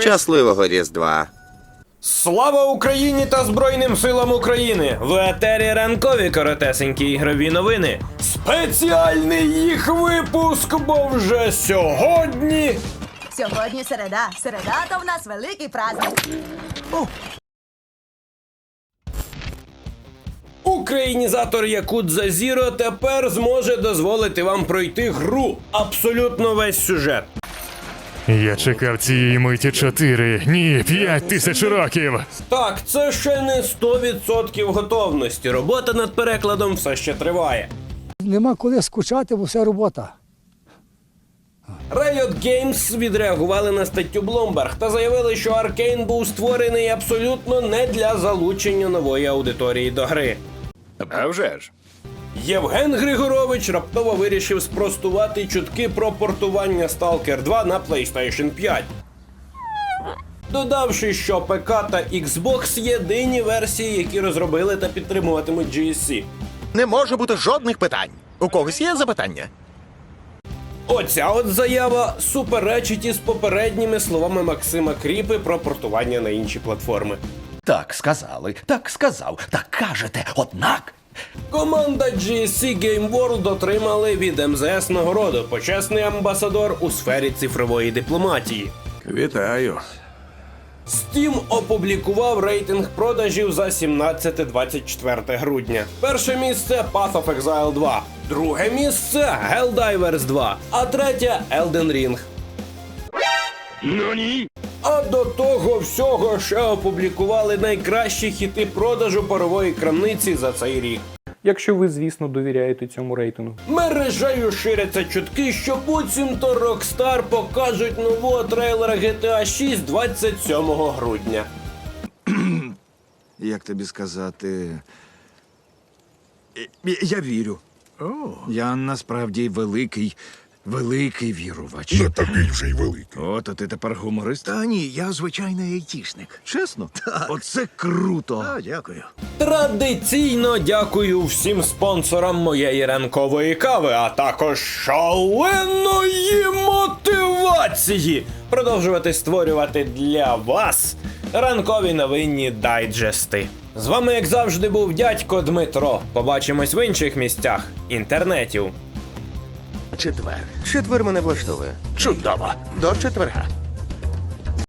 Щасливого Різдва! Слава Україні та Збройним силам України! В етері ранкові коротесенькі ігрові новини. Спеціальний їх випуск, бо вже сьогодні. Сьогодні середа. Середа то в нас великий праздник. Українізатор Якудза Зіро тепер зможе дозволити вам пройти гру абсолютно весь сюжет. Я чекав цієї миті чотири, ні, п'ять тисяч років. Так, це ще не 100% готовності. Робота над перекладом все ще триває. Нема коли скучати, бо все робота. Riot Games відреагували на статтю Bloomberg та заявили, що Arkane був створений абсолютно не для залучення нової аудиторії до гри. А вже ж. Євген Григорович раптово вирішив спростувати чутки про портування Stalker 2 на PlayStation 5. Додавши, що ПК та Xbox єдині версії, які розробили та підтримуватимуть GSC. Не може бути жодних питань. У когось є запитання? Оця от заява суперечить із попередніми словами Максима Кріпи про портування на інші платформи. Так сказали, так сказав, так кажете, однак. Команда GSC Game World отримали від МЗС нагороду почесний амбасадор у сфері цифрової дипломатії. Вітаю. Steam опублікував рейтинг продажів за 17-24 грудня. Перше місце Path of Exile 2, друге місце Helldivers 2, а третє Elden Ring. А до того всього ще опублікували найкращі хіти продажу парової крамниці за цей рік. Якщо ви, звісно, довіряєте цьому рейтингу. Мережею ширяться чутки, що буцімто Rockstar покажуть нового трейлера GTA 6 27 грудня. Як тобі сказати. Я- Я вірю. Я насправді великий, великий вірувач. Не такий вже й великий. О, то ти тепер гуморист? Та ні, я звичайний айтішник. Чесно? Так. Оце круто. А, дякую. Традиційно дякую всім спонсорам моєї ранкової кави, а також шаленої мотивації продовжувати створювати для вас ранкові новинні дайджести. З вами, як завжди, був дядько Дмитро. Побачимось в інших місцях інтернетів. Четвер. Четвер мене влаштовує. Чудово. До четверга.